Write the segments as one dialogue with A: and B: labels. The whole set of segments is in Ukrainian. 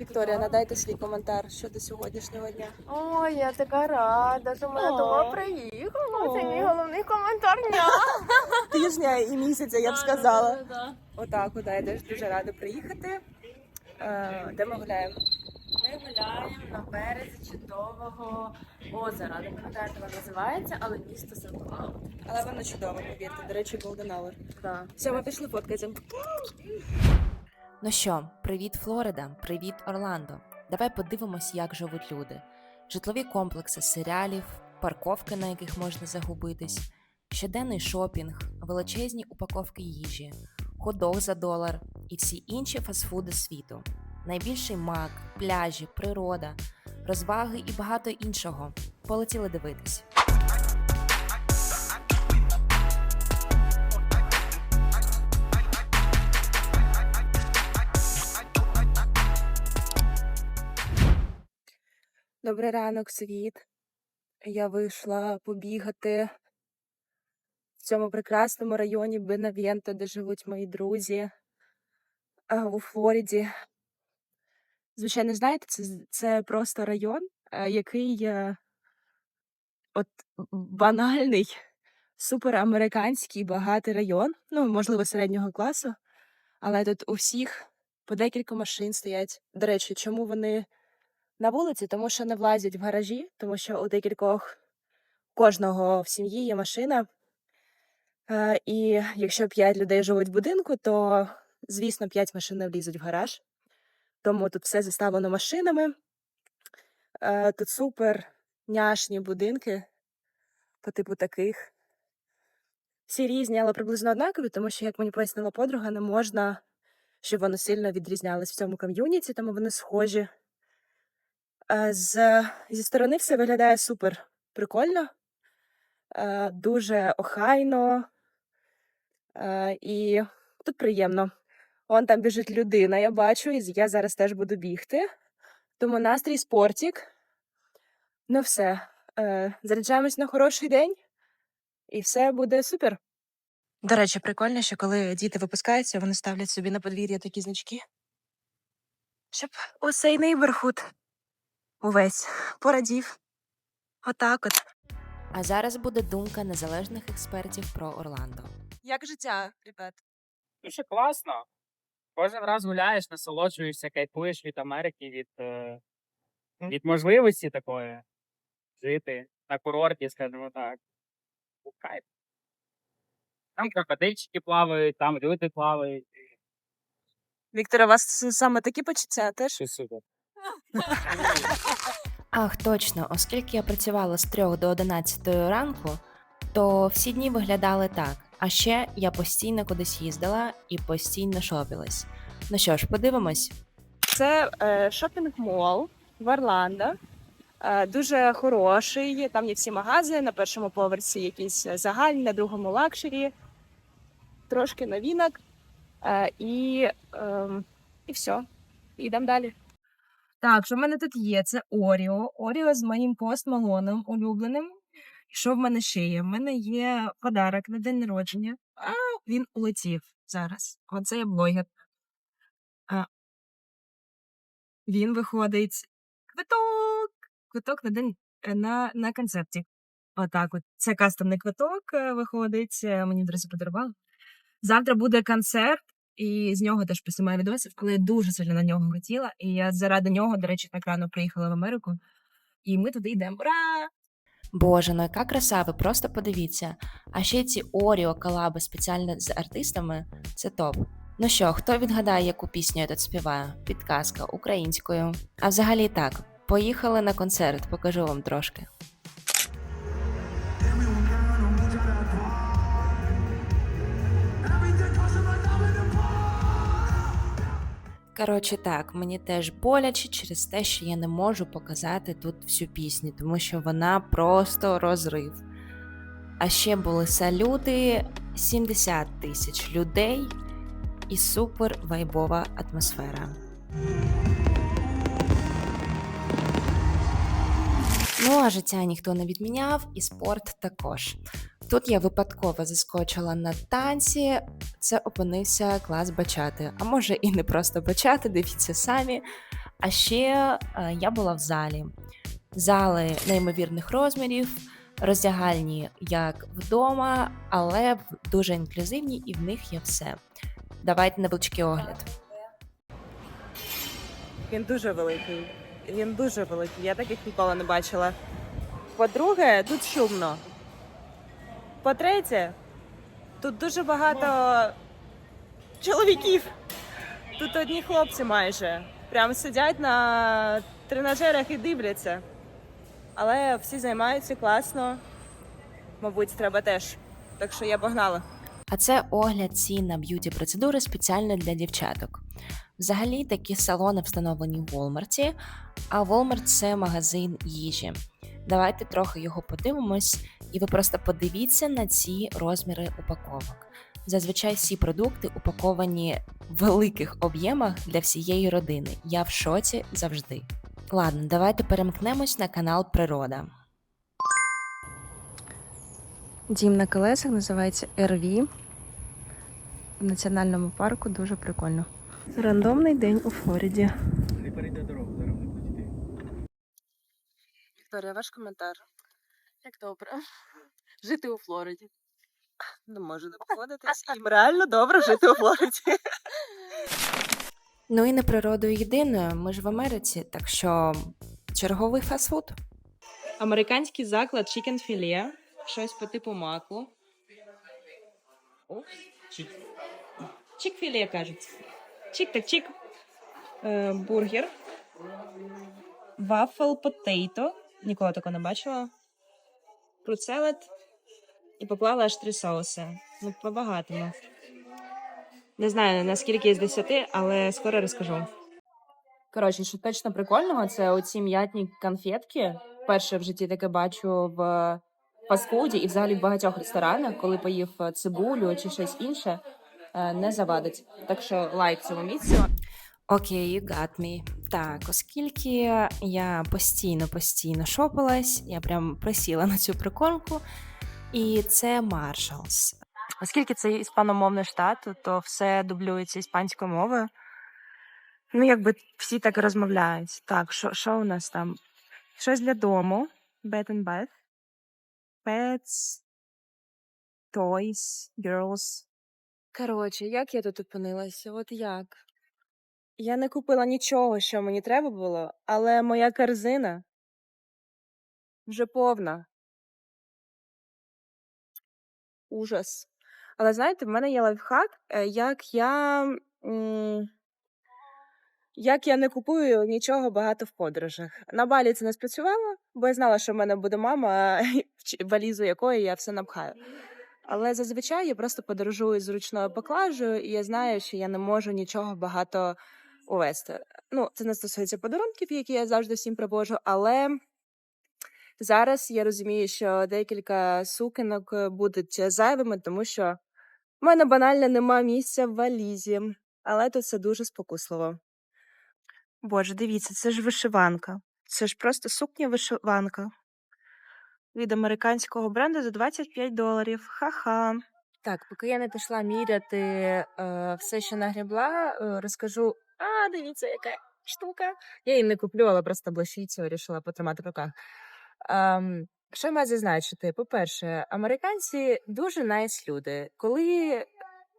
A: Вікторія, надайте свій коментар щодо сьогоднішнього дня.
B: Ой, я така рада, що ми
A: О.
B: додому приїхали. Це мій головний коментар дня.
A: Тижня і місяця, я б сказала. Отак, от, я теж дуже рада приїхати. Е, де ми гуляємо?
B: Ми гуляємо на березі чудового озера. Не пам'ятаю, як воно називається, але місто Сан-Клауд.
A: Але воно чудово, повірте. До речі, Golden Hour.
B: Да.
A: Все, ми пішли фоткатися.
C: Ну що, привіт, Флорида, привіт, Орландо. Давай подивимось, як живуть люди. Житлові комплекси серіалів, парковки, на яких можна загубитись, щоденний шопінг, величезні упаковки їжі, ходок за долар і всі інші фастфуди світу. Найбільший мак, пляжі, природа, розваги і багато іншого. Полетіли дивитись.
A: Добрий ранок, світ. Я вийшла побігати в цьому прекрасному районі Бенавенто, де живуть мої друзі у Флориді. Звичайно, знаєте, це, це просто район, е, який е, от банальний, суперамериканський, багатий район, ну, можливо, середнього класу, але тут у всіх по декілька машин стоять. До речі, чому вони на вулиці, тому що не влазять в гаражі, тому що у декількох кожного в сім'ї є машина. Е, і якщо п'ять людей живуть в будинку, то звісно п'ять машин не влізуть в гараж. Тому тут все заставлено машинами. Е, тут супер няшні будинки по типу таких. Всі різні, але приблизно однакові, тому що, як мені пояснила подруга, не можна, щоб вони сильно відрізнялись в цьому ком'юніті, тому вони схожі. Е, З, зі сторони все виглядає супер прикольно, е, дуже охайно. е, І тут приємно. Вон там біжить людина, я бачу, і я зараз теж буду бігти. Тому настрій спортік. Ну все. Заряджаємось на хороший день, і все буде супер. До речі, прикольно, що коли діти випускаються, вони ставлять собі на подвір'я такі значки. Щоб усей нейберхуд увесь порадів. Отак от.
C: А зараз буде думка незалежних експертів про Орландо.
A: Як життя, ребят?
D: Дуже класно. Кожен раз гуляєш, насолоджуєшся, кайфуєш від Америки, від, е, від можливості такої жити на курорті, скажімо так. У Кайф. Там крокодильчики плавають, там люди плавають.
A: Віктор, у вас саме такі почуття теж?
D: Все супер.
C: Ах, точно, оскільки я працювала з 3 до 11 ранку, то всі дні виглядали так. А ще я постійно кудись їздила і постійно шопилась. Ну що ж, подивимось.
A: Це е, шопінг-мол в Орландо. Е, дуже хороший. Там є всі магази. На першому поверсі якісь загальні, на другому лакшері, трошки новінок. Е, і, е, і все. І йдемо далі. Так, що в мене тут є? Це Оріо. Оріо з моїм постмалоном улюбленим. І що в мене ще є? В мене є подарок на день народження. А він улетів зараз. Оце я блогер. А, він виходить квиток. Квиток на день е, на, на концерті. Отак, от це кастомний квиток е, виходить. е, Мені друзі подарували. Завтра буде концерт, і з нього теж посимаю відосів, коли я дуже сильно на нього хотіла. І я заради нього, до речі, так рано приїхала в Америку. І ми туди йдемо. Ура!
C: Боже, ну яка краса, ви просто подивіться. А ще ці Оріо колаби спеціально з артистами це топ. Ну що, хто відгадає, яку пісню я тут співаю? Підказка українською. А взагалі так, поїхали на концерт, покажу вам трошки. Коротше, так, мені теж боляче через те, що я не можу показати тут всю пісню, тому що вона просто розрив. А ще були салюти 70 тисяч людей і супер вайбова атмосфера. Ну, а життя ніхто не відміняв, і спорт також. Тут я випадково заскочила на танці. Це опинився клас бачати. А може і не просто бачати, дивіться самі. А ще е, я була в залі. Зали неймовірних розмірів, роздягальні як вдома, але дуже інклюзивні і в них є все. Давайте невеличкий огляд.
A: Він дуже великий. Він дуже великий. Я таких ніколи не бачила. По-друге, тут шумно. По-третє, тут дуже багато чоловіків. Тут одні хлопці майже. Прям сидять на тренажерах і дивляться. Але всі займаються класно. Мабуть, треба теж. Так що я погнала.
C: А це огляд цін на б'юті процедури спеціально для дівчаток. Взагалі такі салони встановлені в Walmart, а Walmart – це магазин їжі. Давайте трохи його подивимось, і ви просто подивіться на ці розміри упаковок. Зазвичай всі продукти упаковані в великих об'ємах для всієї родини. Я в шоці завжди. Ладно, давайте перемкнемось на канал Природа.
A: Дім на колесах називається РВ. В національному парку дуже прикольно. Рандомний день у Флориді.
D: Не перейде дорогу, зараз не будете.
A: Вікторія, ваш коментар.
B: Як добре. Жити у Флориді.
A: Не можу не погодитись. Їм реально добре жити у Флориді.
C: Ну і не природою єдиною, ми ж в Америці, так що черговий фастфуд.
A: Американський заклад Chicken Filet. Щось по типу маку. Чік-філе, кажуть. Чік так чік. Е, бургер. Вафл потейто. Ніколи такого не бачила. Фрут. І поклала аж три соуси. Ну, по-багатому. Не знаю наскільки з 10, але скоро розкажу. Коротше, що точно прикольного, це оці м'ятні конфетки. Перше в житті таке бачу в фастфуді і взагалі в багатьох ресторанах, коли поїв цибулю чи щось інше, е, не завадить. Так що лайк цьому місцю.
C: Окей, you got me. Так, оскільки я постійно постійно шопилась, я прям присіла на цю прикормку, і це Marshalls.
A: Оскільки це іспаномовний штат, то все дублюється іспанською мовою. Ну, якби всі так розмовляють. Так, що, що у нас там? Щось для дому. Bed and bath. Pets. Toys. Girls. Коротше, як я тут опинилася? От як? Я не купила нічого, що мені треба було, але моя корзина вже повна. Ужас. Але знаєте, в мене є лайфхак, е, як я. м, Як я не купую нічого багато в подорожах. На балі це не спрацювало, бо я знала, що в мене буде мама, валізу якої я все напхаю. Але зазвичай я просто подорожую з ручною поклажею, і я знаю, що я не можу нічого багато увести. Ну, це не стосується подарунків, які я завжди всім привожу, але зараз я розумію, що декілька сукенок е, будуть зайвими, тому що в мене банально нема місця в валізі, але тут це дуже спокусливо. Боже, дивіться, це ж вишиванка. Це ж просто сукня вишиванка. Від американського бренду за 25 доларів. Ха-ха. Так, поки я не пішла міряти е, все, що нагрібла, е, розкажу. А, дивіться, яка штука. Я її не куплю, але просто блищицю вирішила потримати в руках. Ем, що я маю зазначити? По-перше, американці дуже найс люди. Коли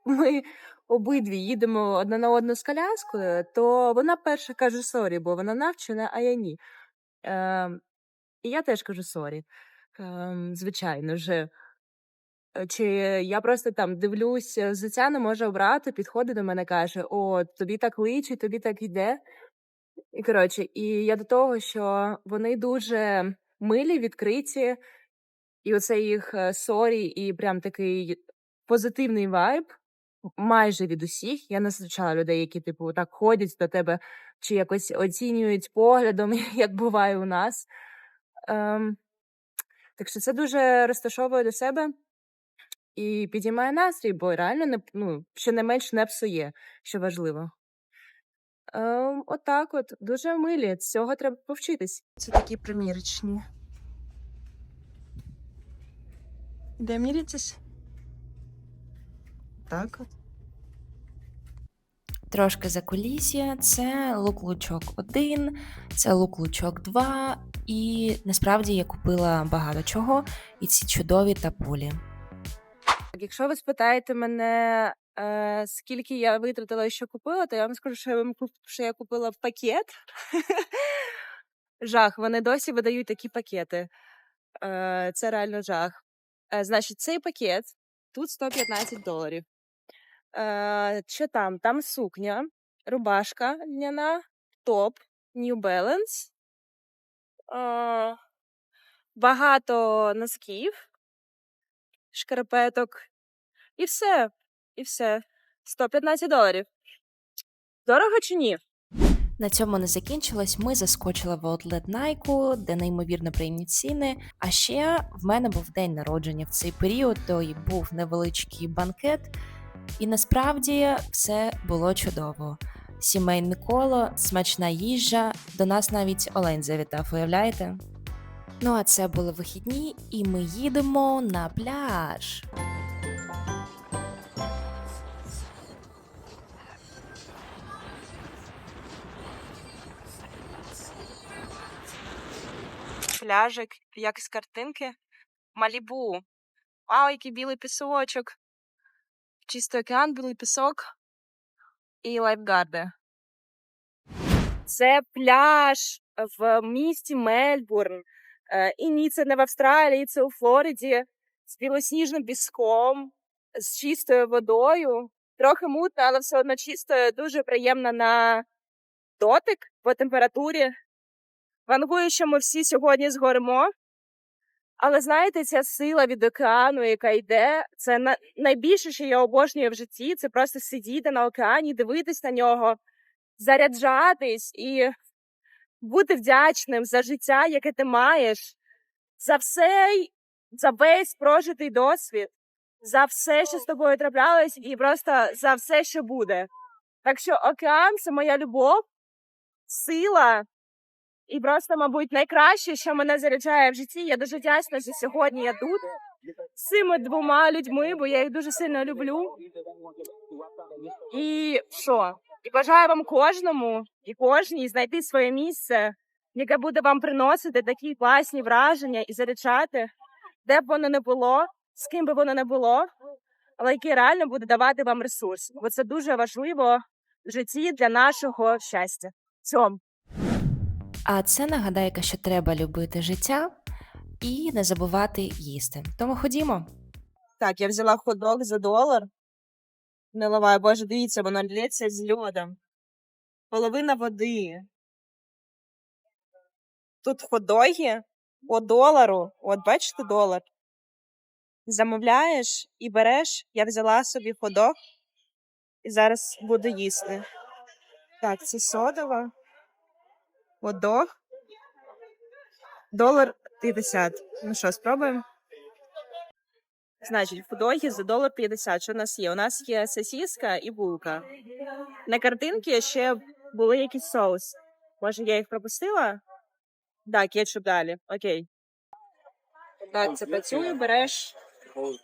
A: ми обидві їдемо одна на одну з коляскою, то вона перша каже сорі, бо вона навчена, а я ні. Ем, і я теж кажу сорі. Ем, звичайно ж. Е, Чи я просто там дивлюсь, взуття може обрати, підходить до мене, каже: О, тобі так личить, тобі так йде. І коротше, і я до того, що вони дуже милі, відкриті, і оце їх е, сорі, і прям такий позитивний вайб майже від усіх. Я не зустрічала людей, які, типу, так ходять до тебе чи якось оцінюють поглядом, як буває у нас. Ем, так що це дуже розташовує до себе і підіймає настрій, бо реально не, ну, щонайменш не псує, що важливо. Ем, отак от, дуже милі. Цього треба повчитись. Це такі примірочні. Де міряйтесь? Так от.
C: Трошки за кулісся, це лук-лучок 1, це лук-лучок 2, і насправді я купила багато чого, і ці чудові тапулі.
A: Якщо ви спитаєте мене, е, скільки я витратила і що купила, то я вам скажу, що я, що я купила пакет. Жах, вони досі видають такі пакети. Е, це реально жах. Е, значить, цей пакет тут 115 доларів. Що там? Там сукня, рубашка льняна, топ, New Balance, е, багато носків, шкарпеток. І все. І все. 115 доларів. Дорого чи ні?
C: На цьому не закінчилось. Ми заскочили в Outlet Nike, де неймовірно приємні ціни. А ще в мене був день народження в цей період, то й був невеличкий банкет. І насправді все було чудово. Сімейне коло, смачна їжа. До нас навіть Олень завітав, уявляєте? Ну а це були вихідні, і ми їдемо на пляж.
A: Пляжик, як з картинки. Малібу. Вау, який білий пісочок. Чистий океан, білий пісок і лайфгарди. Це пляж в місті Мельбурн. Е, І ні, це не в Австралії, це у Флориді з білосніжним піском, з чистою водою. Трохи мутно, але все одно чисто, дуже приємно на дотик по температурі. Вангую, що ми всі сьогодні згоримо. Але знаєте, ця сила від океану, яка йде, це на... найбільше, що я обожнюю в житті, це просто сидіти на океані, дивитись на нього, заряджатись і бути вдячним за життя, яке ти маєш, за все, за весь прожитий досвід, за все, що з тобою траплялось, і просто за все, що буде. Так що океан це моя любов, сила. І просто, мабуть, найкраще, що мене заряджає в житті. Я дуже вдячна, що сьогодні я тут з цими двома людьми, бо я їх дуже сильно люблю. І що? І бажаю вам кожному і кожній знайти своє місце, яке буде вам приносити такі класні враження і заряджати, де б воно не було, з ким би воно не було, але яке реально буде давати вам ресурс. Бо це дуже важливо в житті для нашого щастя. Цьому.
C: А це нагадайка, що треба любити життя і не забувати їсти. Тому ходімо.
A: Так, я взяла хот-дог за долар. Наливаю, боже, дивіться, воно лється з льодом. Половина води. Тут хот-доги по долару. От бачите долар. Замовляєш і береш. Я взяла собі хот-дог і зараз буду їсти. Так, це содова. Хот-дог. Долар 50. Ну що, спробуємо? Значить, в худогі за долар 50. Що у нас є? У нас є сосиска і булка. На картинці ще були якісь соус. Може, я їх пропустила? Так, кетчуп далі. Окей. Так, це працює, береш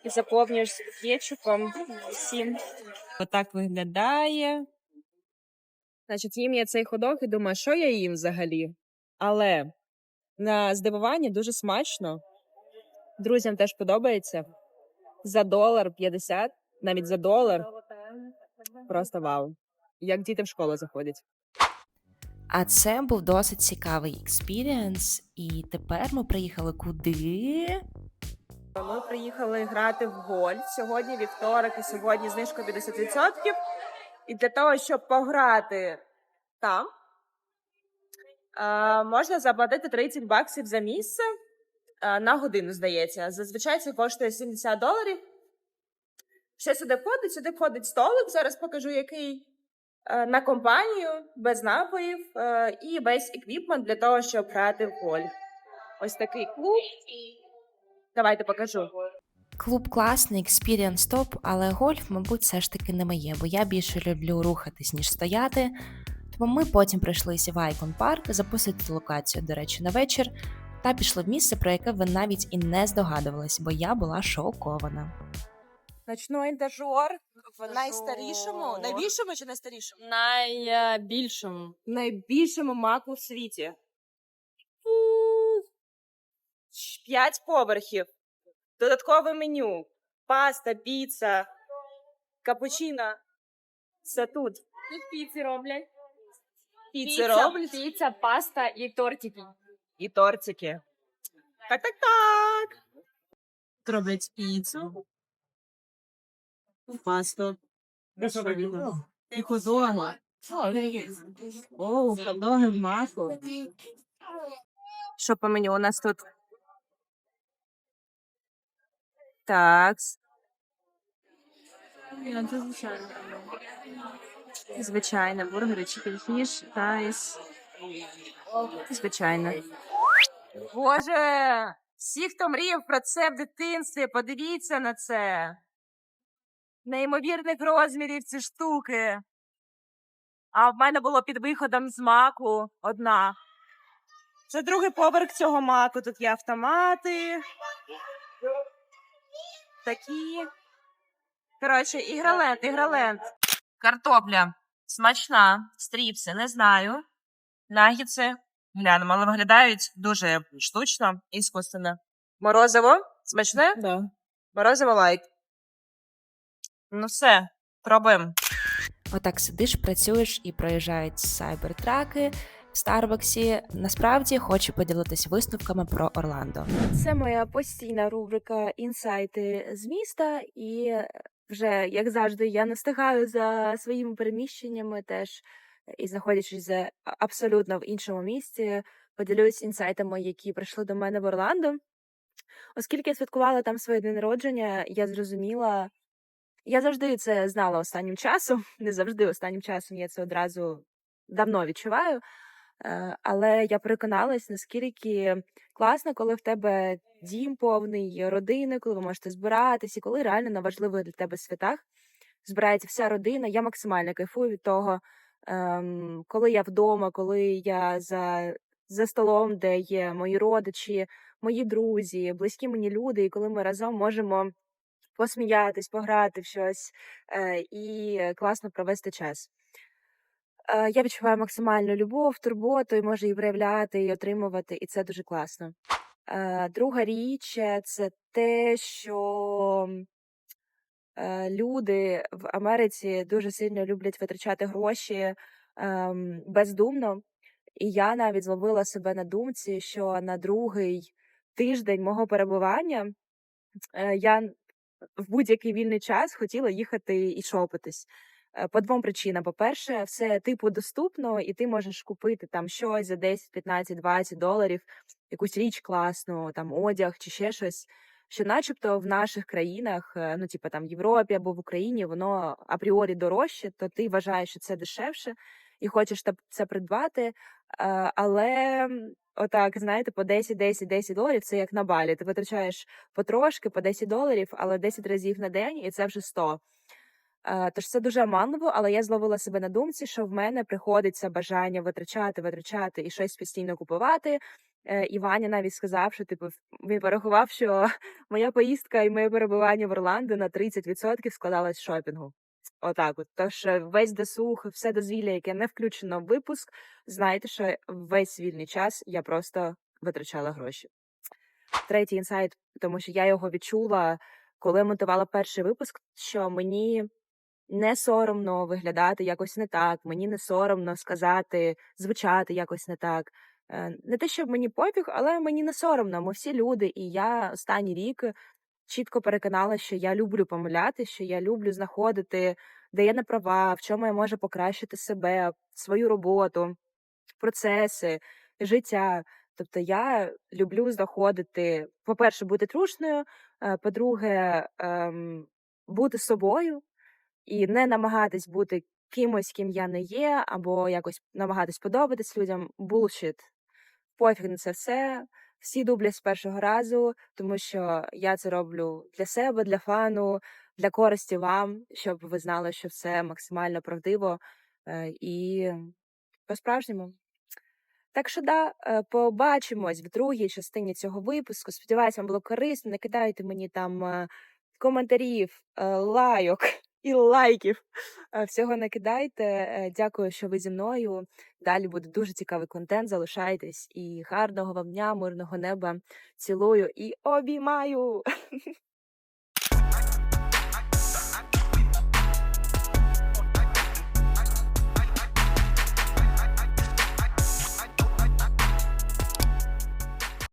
A: і заповнюєш кетчупом всім. Отак виглядає. Значить, їм я цей ходок і думаю, що я їм взагалі. Але на здивування дуже смачно. Друзям теж подобається за долар 50, навіть за долар. Просто вау. Як діти в школу заходять.
C: А це був досить цікавий експірієнс. І тепер ми приїхали куди?
A: Ми приїхали грати в гольф. Сьогодні вівторок і сьогодні знижка 50%. І для того, щоб пограти там, е, можна заплатити 30 баксів за місце е, на годину, здається. Зазвичай це коштує 70 доларів. Що сюди входить? Сюди входить столик. Зараз покажу, який е, на компанію, без напоїв і весь еквіпмент для того, щоб грати в гольф. Ось такий клуб. Давайте покажу.
C: Клуб класний, експірієнс топ, але гольф, мабуть, все ж таки не моє, бо я більше люблю рухатись, ніж стояти. Тому ми потім прийшлися в Айкон Парк, запустити локацію, до речі, на вечір. та пішли в місце, про яке ви навіть і не здогадувались, бо я була шокована.
A: Ночной дожор в найстарішому, найбільшому чи найстарішому?
B: Найбільшому.
A: Найбільшому маку в світі. П'ять поверхів. Додаткове меню. Паста, піца, капучино. Все тут.
B: Тут піци роблять.
A: Піци роблять
B: Піца, паста і тортики.
A: і тортики. Так, так, так. Роблять піцу. Пасту. І. О, худоги масло. Що по меню у нас тут? Так. Звичайно, бургери, чікенфіш, райс. Звичайно. Боже, всі, хто мріяв про це в дитинстві, подивіться на це. Неймовірних розмірів ці штуки. А в мене було під виходом з маку одна. Це другий поверх цього маку. Тут є автомати. Такі. Коротше, ігроленд, ігроленд. Картопля. Смачна. Стріпси, не знаю. Нагідси. Глянемо, але виглядають дуже штучно і іскусственно. Морозиво? Смачне?
B: Да.
A: Морозиво лайк. Ну все, пробуємо.
C: Отак сидиш, працюєш і проїжджають сайбертраки в Старбаксі. Насправді хочу поділитись висновками про Орландо.
A: Це моя постійна рубрика інсайти з міста, і вже, як завжди, я не встигаю за своїми переміщеннями теж і знаходячись за абсолютно в іншому місці, поділюсь інсайтами, які прийшли до мене в Орландо. Оскільки я святкувала там своє день народження, я зрозуміла. Я завжди це знала останнім часом, не завжди останнім часом я це одразу давно відчуваю. Е, Але я переконалась, наскільки класно, коли в тебе дім повний родини, коли ви можете збиратися, і коли реально на важливих для тебе святах збирається вся родина. Я максимально кайфую від того, ем, коли я вдома, коли я за, за столом, де є мої родичі, мої друзі, близькі мені люди, і коли ми разом можемо посміятись, пограти в щось е, і класно провести час. Е, Я відчуваю максимальну любов, турботу і можу її проявляти і отримувати, і це дуже класно. Е, Друга річ це те, що е, люди в Америці дуже сильно люблять витрачати гроші бездумно. І я навіть зловила себе на думці, що на другий тиждень мого перебування е, я в будь-який вільний час хотіла їхати і шопитись. Е, По двом причинам. По-перше, все типу доступно, і ти можеш купити там щось за 10, 15, 20 доларів, якусь річ класну, там одяг чи ще щось. Що, начебто, в наших країнах, е, ну типу там в Європі або в Україні, воно апріорі дорожче, то ти вважаєш, що це дешевше і хочеш це придбати. Е, Але отак, знаєте, по 10, 10, 10 доларів це як на балі. Ти витрачаєш потрошки по 10 доларів, але 10 разів на день, і це вже 100. Е, Тож це дуже оманливо, але я зловила себе на думці, що в мене приходиться бажання витрачати, витрачати і щось постійно купувати. Е, І Ваня навіть сказав, що типу він порахував, що моя поїздка і моє перебування в Орландо на 30% складалось шопінгу. Отак, от. Тож е, весь досуг, все дозвілля, яке не включено в випуск, знайте, що весь вільний час я просто витрачала гроші. Третій інсайт, тому що я його відчула, коли монтувала перший випуск, що мені не соромно виглядати якось не так, мені не соромно сказати, звучати якось не так. Е, Не те, щоб мені пофіг, але мені не соромно. Ми всі люди, і я останній рік чітко переконала, що я люблю помиляти, що я люблю знаходити, де я не права, в чому я можу покращити себе, свою роботу, процеси, життя. Тобто я люблю знаходити, по-перше, бути трушною, е, по-друге, ем, бути собою і не намагатись бути кимось, ким я не є, або якось намагатись подобатись людям. Bullshit. Пофіг на це все. Всі дублять з першого разу, тому що я це роблю для себе, для фану, для користі вам, щоб ви знали, що все максимально правдиво е, і по-справжньому. Так що да, е, побачимось в другій частині цього випуску. Сподіваюся, вам було корисно. Не кидайте мені там е, коментарів, лайок і лайків. Е, Всього накидайте. Е, Дякую, що ви зі мною. Далі буде дуже цікавий контент. Залишайтесь і гарного вам дня, мирного неба. Цілую і обіймаю.